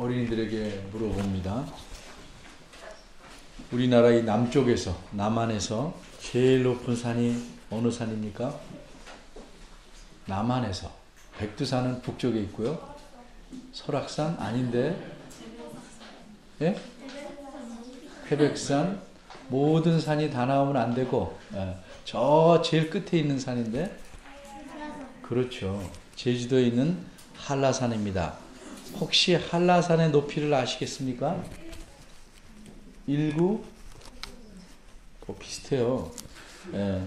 어린이들에게 물어봅니다. 우리나라 이 남쪽에서 남한에서 제일 높은 산이 어느 산입니까? 남한에서 백두산은 북쪽에 있고요. 설악산 아닌데, 예? 태백산 모든 산이 다 나오면 안 되고 예, 저 제일 끝에 있는 산인데, 그렇죠. 제주도에 있는 한라산입니다. 혹시 한라산의 높이를 아시겠습니까? 19뭐 비슷해요. 예,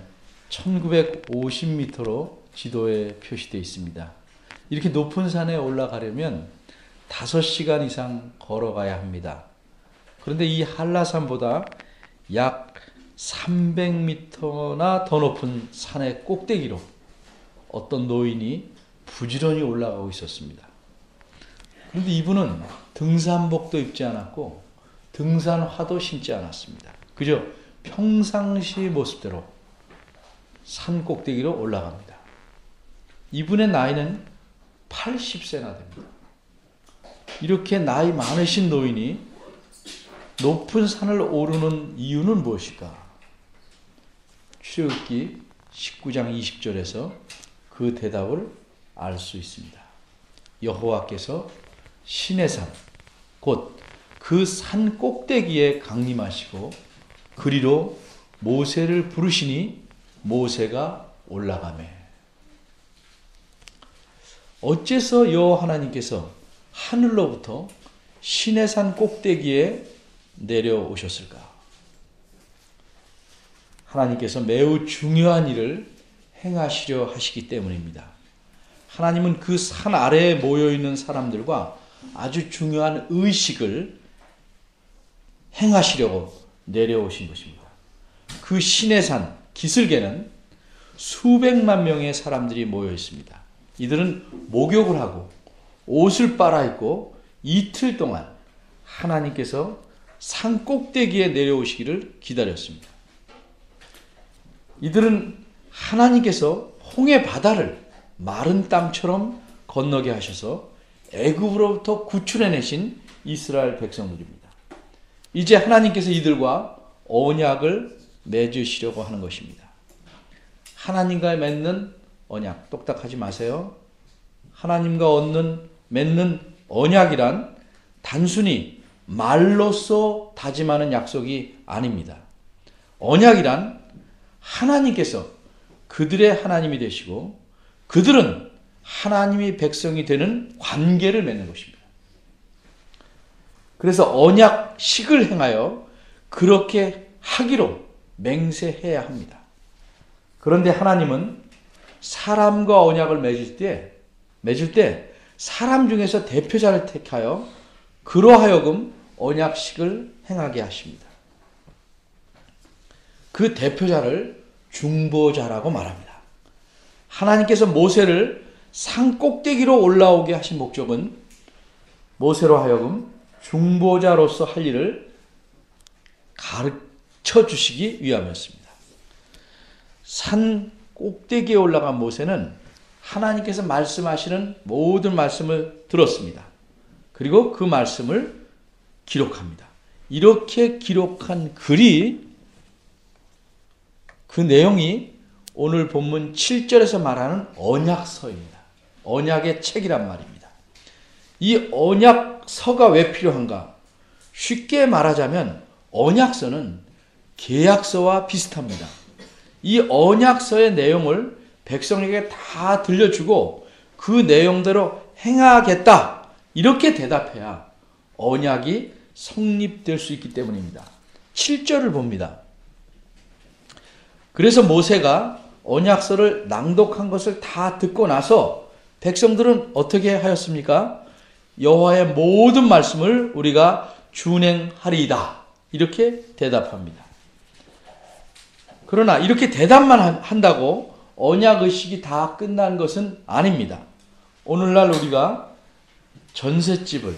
1950m로 지도에 표시되어 있습니다. 이렇게 높은 산에 올라가려면 5시간 이상 걸어가야 합니다. 그런데 이 한라산보다 약 300m나 더 높은 산의 꼭대기로 어떤 노인이 부지런히 올라가고 있었습니다. 그런데 이분은 등산복도 입지 않았고 등산화도 신지 않았습니다. 그저 평상시 모습대로 산 꼭대기로 올라갑니다. 이분의 나이는 80세나 됩니다. 이렇게 나이 많으신 노인이 높은 산을 오르는 이유는 무엇일까? 출애굽기 19장 20절에서 그 대답을 알 수 있습니다. 여호와께서 신의 산, 곧 그 산 꼭대기에 강림하시고 그리로 모세를 부르시니 모세가 올라가매. 어째서 여호와 하나님께서 하늘로부터 신의 산 꼭대기에 내려오셨을까? 하나님께서 매우 중요한 일을 행하시려 하시기 때문입니다. 하나님은 그 산 아래에 모여 있는 사람들과 아주 중요한 의식을 행하시려고 내려오신 것입니다. 그 신의 산 기슭에는 수백만 명의 사람들이 모여 있습니다. 이들은 목욕을 하고 옷을 빨아입고 이틀 동안 하나님께서 산 꼭대기에 내려오시기를 기다렸습니다. 이들은 하나님께서 홍해 바다를 마른 땅처럼 건너게 하셔서 애굽으로부터 구출해내신 이스라엘 백성들입니다. 이제 하나님께서 이들과 언약을 맺으시려고 하는 것입니다. 하나님과 맺는 언약 똑딱하지 마세요. 하나님과 얻는 맺는 언약이란 단순히 말로써 다짐하는 약속이 아닙니다. 언약이란 하나님께서 그들의 하나님이 되시고 그들은 하나님이 백성이 되는 관계를 맺는 것입니다. 그래서 언약식을 행하여 그렇게 하기로 맹세해야 합니다. 그런데 하나님은 사람과 언약을 맺을 때, 맺을 때 사람 중에서 대표자를 택하여 그러하여금 언약식을 행하게 하십니다. 그 대표자를 중보자라고 말합니다. 하나님께서 모세를 산 꼭대기로 올라오게 하신 목적은 모세로 하여금 중보자로서 할 일을 가르쳐 주시기 위함이었습니다. 산 꼭대기에 올라간 모세는 하나님께서 말씀하시는 모든 말씀을 들었습니다. 그리고 그 말씀을 기록합니다. 이렇게 기록한 글이 그 내용이 오늘 본문 7절에서 말하는 언약서입니다. 언약의 책이란 말입니다. 이 언약서가 왜 필요한가? 쉽게 말하자면 언약서는 계약서와 비슷합니다. 이 언약서의 내용을 백성에게 다 들려주고 그 내용대로 행하겠다. 이렇게 대답해야 언약이 성립될 수 있기 때문입니다. 7절을 봅니다. 그래서 모세가 언약서를 낭독한 것을 다 듣고 나서 백성들은 어떻게 하였습니까? 여호와의 모든 말씀을 우리가 준행하리이다. 이렇게 대답합니다. 그러나 이렇게 대답만 한다고 언약 의식이 다 끝난 것은 아닙니다. 오늘날 우리가 전셋집을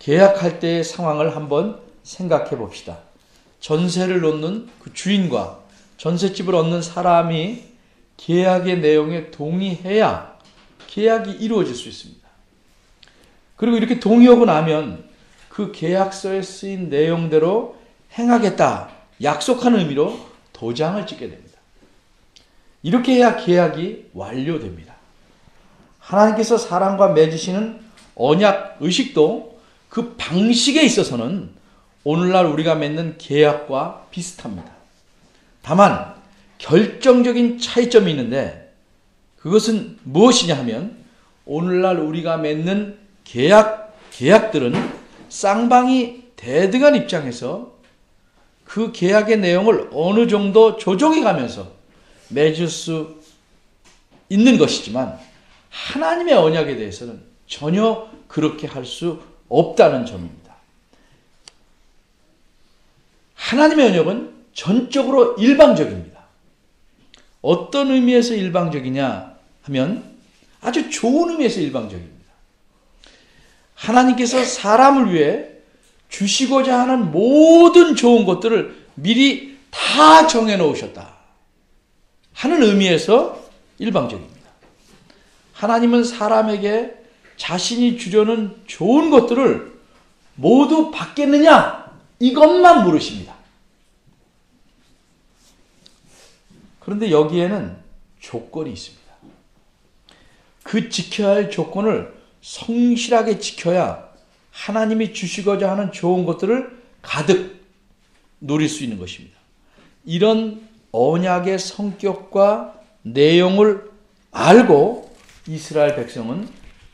계약할 때의 상황을 한번 생각해 봅시다. 전세를 놓는 그 주인과 전셋집을 얻는 사람이 계약의 내용에 동의해야 계약이 이루어질 수 있습니다. 그리고 이렇게 동의하고 나면 그 계약서에 쓰인 내용대로 행하겠다. 약속하는 의미로 도장을 찍게 됩니다. 이렇게 해야 계약이 완료됩니다. 하나님께서 사람과 맺으시는 언약 의식도 그 방식에 있어서는 오늘날 우리가 맺는 계약과 비슷합니다. 다만 결정적인 차이점이 있는데 그것은 무엇이냐 하면 오늘날 우리가 맺는 계약 계약들은 쌍방이 대등한 입장에서 그 계약의 내용을 어느 정도 조정해 가면서 맺을 수 있는 것이지만 하나님의 언약에 대해서는 전혀 그렇게 할 수 없다는 점입니다. 하나님의 언약은 전적으로 일방적입니다. 어떤 의미에서 일방적이냐 하면 아주 좋은 의미에서 일방적입니다. 하나님께서 사람을 위해 주시고자 하는 모든 좋은 것들을 미리 다 정해 놓으셨다. 하는 의미에서 일방적입니다. 하나님은 사람에게 자신이 주려는 좋은 것들을 모두 받겠느냐? 이것만 물으십니다. 그런데 여기에는 조건이 있습니다. 그 지켜야 할 조건을 성실하게 지켜야 하나님이 주시고자 하는 좋은 것들을 가득 누릴 수 있는 것입니다. 이런 언약의 성격과 내용을 알고 이스라엘 백성은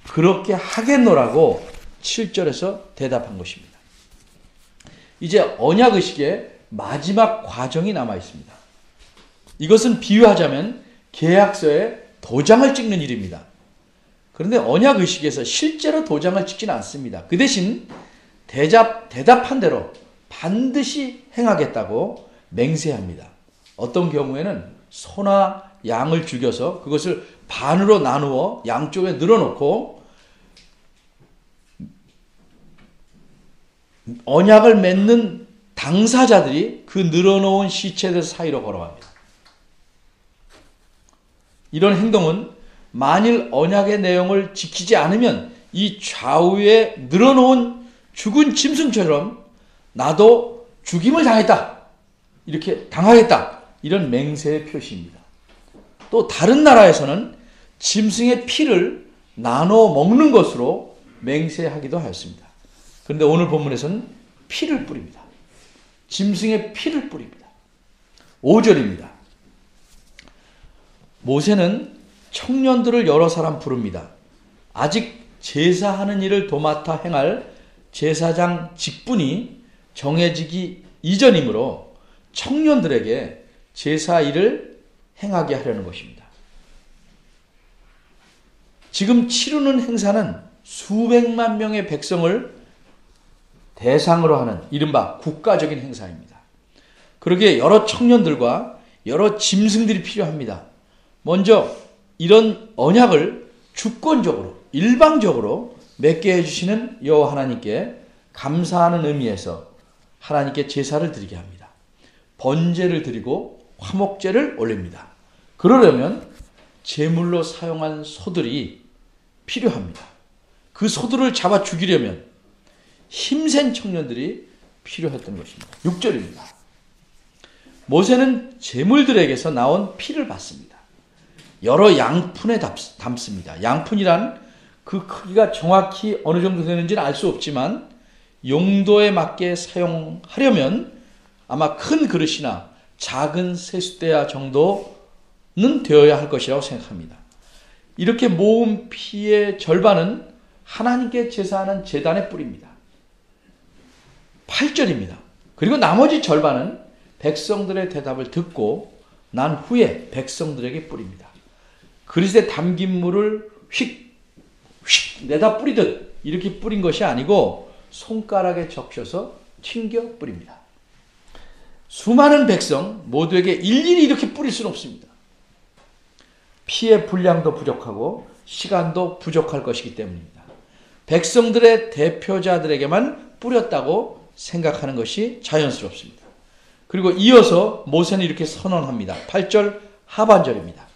그렇게 하겠노라고 7절에서 대답한 것입니다. 이제 언약 의식의 마지막 과정이 남아 있습니다. 이것은 비유하자면 계약서에 도장을 찍는 일입니다. 그런데 언약 의식에서 실제로 도장을 찍지는 않습니다. 그 대신 대답, 대답한 대로 반드시 행하겠다고 맹세합니다. 어떤 경우에는 소나 양을 죽여서 그것을 반으로 나누어 양쪽에 늘어놓고 언약을 맺는 당사자들이 그 늘어놓은 시체들 사이로 걸어갑니다. 이런 행동은 만일 언약의 내용을 지키지 않으면 이 좌우에 늘어놓은 죽은 짐승처럼 나도 죽임을 당했다. 이렇게 당하겠다. 이런 맹세의 표시입니다. 또 다른 나라에서는 짐승의 피를 나눠 먹는 것으로 맹세하기도 하였습니다. 그런데 오늘 본문에서는 피를 뿌립니다. 짐승의 피를 뿌립니다. 5절입니다. 모세는 청년들을 여러 사람 부릅니다. 아직 제사하는 일을 도맡아 행할 제사장 직분이 정해지기 이전이므로 청년들에게 제사 일을 행하게 하려는 것입니다. 지금 치르는 행사는 수백만 명의 백성을 대상으로 하는 이른바 국가적인 행사입니다. 그러기에 여러 청년들과 여러 짐승들이 필요합니다. 먼저 이런 언약을 주권적으로 일방적으로 맺게 해주시는 여호와 하나님께 감사하는 의미에서 하나님께 제사를 드리게 합니다. 번제를 드리고 화목제를 올립니다. 그러려면 제물로 사용한 소들이 필요합니다. 그 소들을 잡아 죽이려면 힘센 청년들이 필요했던 것입니다. 6절입니다. 모세는 제물들에게서 나온 피를 받습니다. 여러 양푼에 담습니다. 양푼이란 그 크기가 정확히 어느 정도 되는지는 알 수 없지만 용도에 맞게 사용하려면 아마 큰 그릇이나 작은 세숫대야 정도는 되어야 할 것이라고 생각합니다. 이렇게 모은 피의 절반은 하나님께 제사하는 재단에 뿌립니다. 8절입니다. 그리고 나머지 절반은 백성들의 대답을 듣고 난 후에 백성들에게 뿌립니다. 그릇에 담긴 물을 휙, 휙 내다 뿌리듯 이렇게 뿌린 것이 아니고 손가락에 적셔서 튕겨 뿌립니다. 수많은 백성 모두에게 일일이 이렇게 뿌릴 수는 없습니다. 피의 분량도 부족하고 시간도 부족할 것이기 때문입니다. 백성들의 대표자들에게만 뿌렸다고 생각하는 것이 자연스럽습니다. 그리고 이어서 모세는 이렇게 선언합니다. 8절 하반절입니다.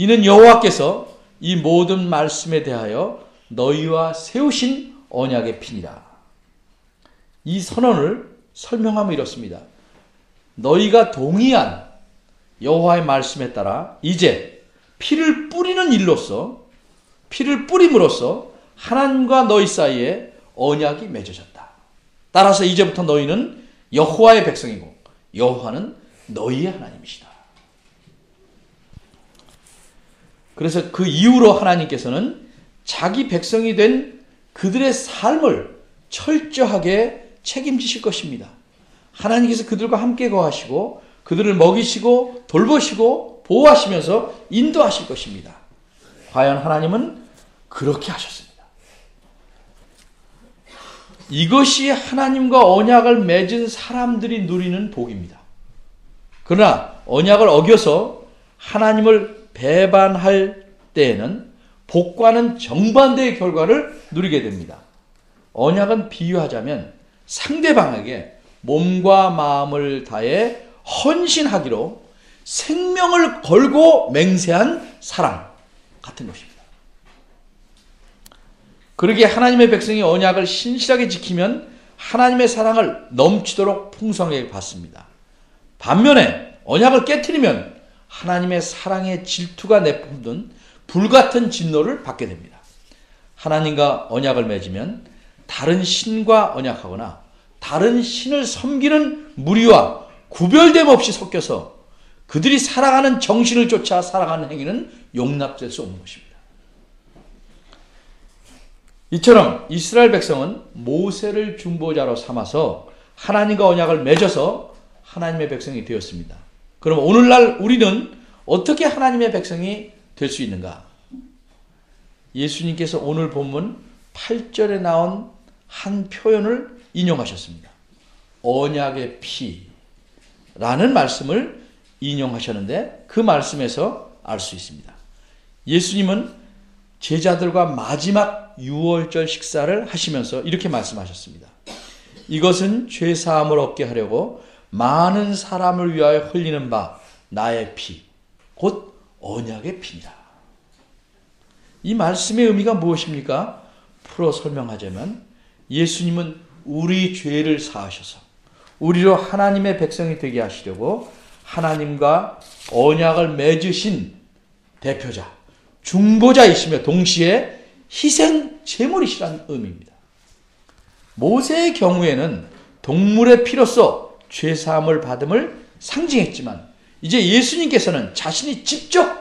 이는 여호와께서 이 모든 말씀에 대하여 너희와 세우신 언약의 피니라. 이 선언을 설명하면 이렇습니다. 너희가 동의한 여호와의 말씀에 따라 이제 피를 뿌리는 일로서 피를 뿌림으로써 하나님과 너희 사이에 언약이 맺어졌다. 따라서 이제부터 너희는 여호와의 백성이고 여호와는 너희의 하나님이시다. 그래서 그 이후로 하나님께서는 자기 백성이 된 그들의 삶을 철저하게 책임지실 것입니다. 하나님께서 그들과 함께 거하시고 그들을 먹이시고 돌보시고 보호하시면서 인도하실 것입니다. 과연 하나님은 그렇게 하셨습니다. 이것이 하나님과 언약을 맺은 사람들이 누리는 복입니다. 그러나 언약을 어겨서 하나님을 배반할 때에는 복과는 정반대의 결과를 누리게 됩니다. 언약은 비유하자면 상대방에게 몸과 마음을 다해 헌신하기로 생명을 걸고 맹세한 사랑 같은 것입니다. 그러기에 하나님의 백성이 언약을 신실하게 지키면 하나님의 사랑을 넘치도록 풍성하게 받습니다. 반면에 언약을 깨뜨리면 하나님의 사랑의 질투가 내뿜는 불같은 진노를 받게 됩니다. 하나님과 언약을 맺으면 다른 신과 언약하거나 다른 신을 섬기는 무리와 구별됨 없이 섞여서 그들이 살아가는 정신을 쫓아 살아가는 행위는 용납될 수 없는 것입니다. 이처럼 이스라엘 백성은 모세를 중보자로 삼아서 하나님과 언약을 맺어서 하나님의 백성이 되었습니다. 그럼 오늘날 우리는 어떻게 하나님의 백성이 될 수 있는가? 예수님께서 오늘 본문 8절에 나온 한 표현을 인용하셨습니다. 언약의 피라는 말씀을 인용하셨는데 그 말씀에서 알 수 있습니다. 예수님은 제자들과 마지막 6월절 식사를 하시면서 이렇게 말씀하셨습니다. 이것은 죄 사함을 얻게 하려고 많은 사람을 위하여 흘리는 바 나의 피, 곧 언약의 피니다. 이 말씀의 의미가 무엇입니까? 풀어 설명하자면 예수님은 우리 죄를 사하셔서 우리로 하나님의 백성이 되게 하시려고 하나님과 언약을 맺으신 대표자, 중보자이시며 동시에 희생 제물이시라는 의미입니다. 모세의 경우에는 동물의 피로서 죄 사함을 받음을 상징했지만 이제 예수님께서는 자신이 직접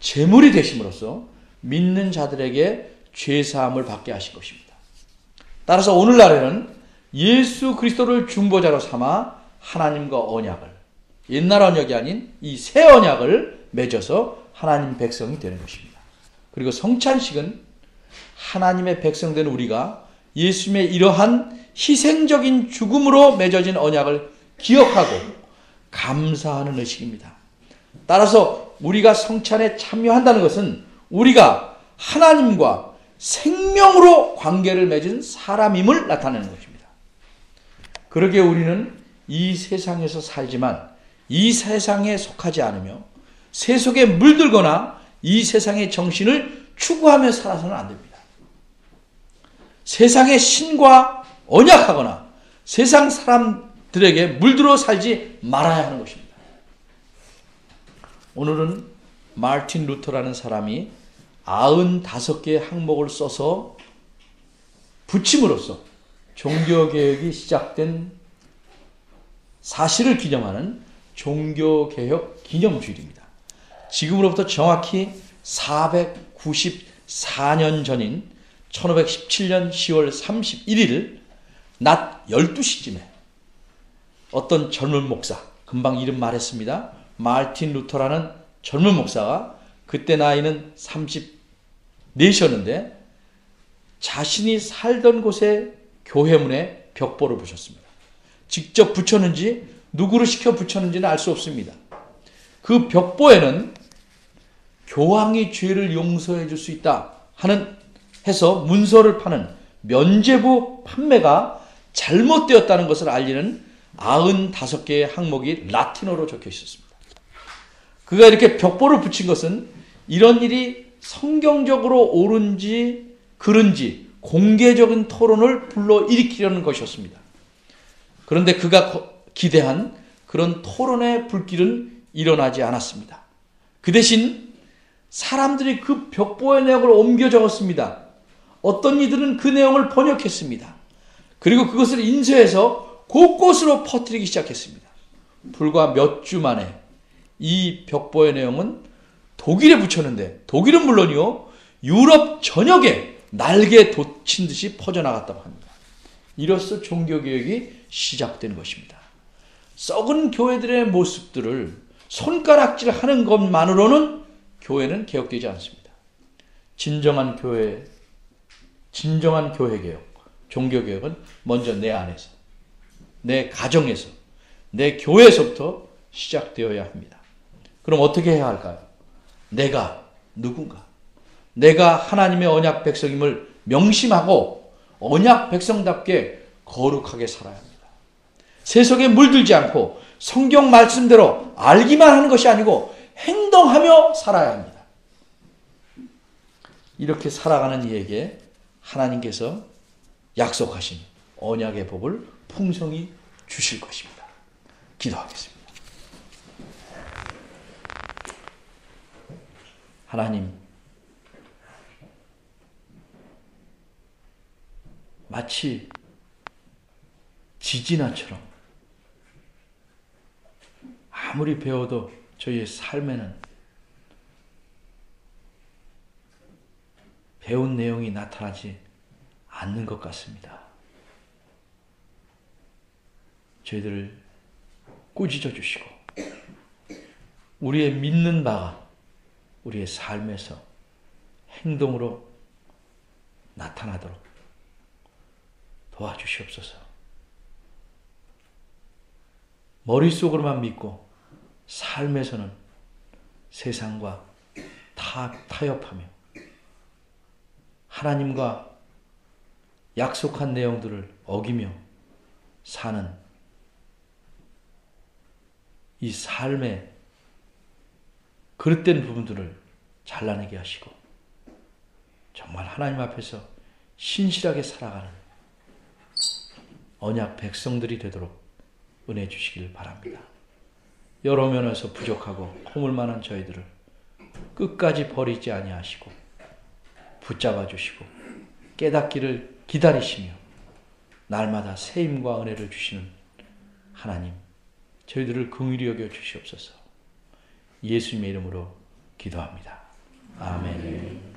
제물이 되심으로써 믿는 자들에게 죄 사함을 받게 하실 것입니다. 따라서 오늘날에는 예수 그리스도를 중보자로 삼아 하나님과 언약을 옛날 언약이 아닌 이 새 언약을 맺어서 하나님 백성이 되는 것입니다. 그리고 성찬식은 하나님의 백성된 우리가 예수님의 이러한 희생적인 죽음으로 맺어진 언약을 기억하고 감사하는 의식입니다. 따라서 우리가 성찬에 참여한다는 것은 우리가 하나님과 생명으로 관계를 맺은 사람임을 나타내는 것입니다. 그러기에 우리는 이 세상에서 살지만 이 세상에 속하지 않으며 세속에 물들거나 이 세상의 정신을 추구하며 살아서는 안 됩니다. 세상의 신과 언약하거나 세상 사람들에게 물들어 살지 말아야 하는 것입니다. 오늘은 마틴 루터라는 사람이 95개의 항목을 써서 붙임으로써 종교개혁이 시작된 사실을 기념하는 종교개혁 기념주일입니다. 지금으로부터 정확히 494년 전인 1517년 10월 31일 낮 12시쯤에 어떤 젊은 목사, 금방 이름 말했습니다. 말틴 루터라는 젊은 목사가 그때 나이는 34이었는데 자신이 살던 곳에 교회문에 벽보를 붙였습니다. 직접 붙였는지 누구를 시켜 붙였는지는 알 수 없습니다. 그 벽보에는 교황이 죄를 용서해 줄 수 있다 하는 해서 문서를 파는 면제부 판매가 잘못되었다는 것을 알리는 95개의 항목이 라틴어로 적혀 있었습니다. 그가 이렇게 벽보를 붙인 것은 이런 일이 성경적으로 옳은지 그른지 공개적인 토론을 불러 일으키려는 것이었습니다. 그런데 그가 기대한 그런 토론의 불길은 일어나지 않았습니다. 그 대신 사람들이 그 벽보의 내용을 옮겨 적었습니다. 어떤 이들은 그 내용을 번역했습니다. 그리고 그것을 인쇄해서 곳곳으로 퍼뜨리기 시작했습니다. 불과 몇 주 만에 이 벽보의 내용은 독일에 붙였는데 독일은 물론이요 유럽 전역에 날개 돋친 듯이 퍼져나갔다고 합니다. 이로써 종교개혁이 시작된 것입니다. 썩은 교회들의 모습들을 손가락질 하는 것만으로는 교회는 개혁되지 않습니다. 진정한 교회, 진정한 교회 개혁, 종교개혁은 먼저 내 안에서, 내 가정에서, 내 교회에서부터 시작되어야 합니다. 그럼 어떻게 해야 할까요? 내가 누군가? 내가 하나님의 언약 백성임을 명심하고 언약 백성답게 거룩하게 살아야 합니다. 세속에 물들지 않고 성경 말씀대로 알기만 하는 것이 아니고 행동하며 살아야 합니다. 이렇게 살아가는 이에게 하나님께서 약속하신 언약의 복을 풍성히 주실 것입니다. 기도하겠습니다. 하나님, 마치 지진아처럼 아무리 배워도 저희의 삶에는 배운 내용이 나타나지 않는 것 같습니다. 저희들을 꾸짖어 주시고 우리의 믿는 바가 우리의 삶에서 행동으로 나타나도록 도와주시옵소서. 머릿속으로만 믿고 삶에서는 세상과 타, 타협하며 하나님과 약속한 내용들을 어기며 사는 이 삶의 그릇된 부분들을 잘라내게 하시고 정말 하나님 앞에서 신실하게 살아가는 언약 백성들이 되도록 은혜 주시길 바랍니다. 여러 면에서 부족하고 허물 만한 저희들을 끝까지 버리지 아니하시고 붙잡아 주시고 깨닫기를 기다리시며 날마다 새 힘과 은혜를 주시는 하나님 저희들을 긍휼히 여겨 주시옵소서. 예수님의 이름으로 기도합니다. 아멘.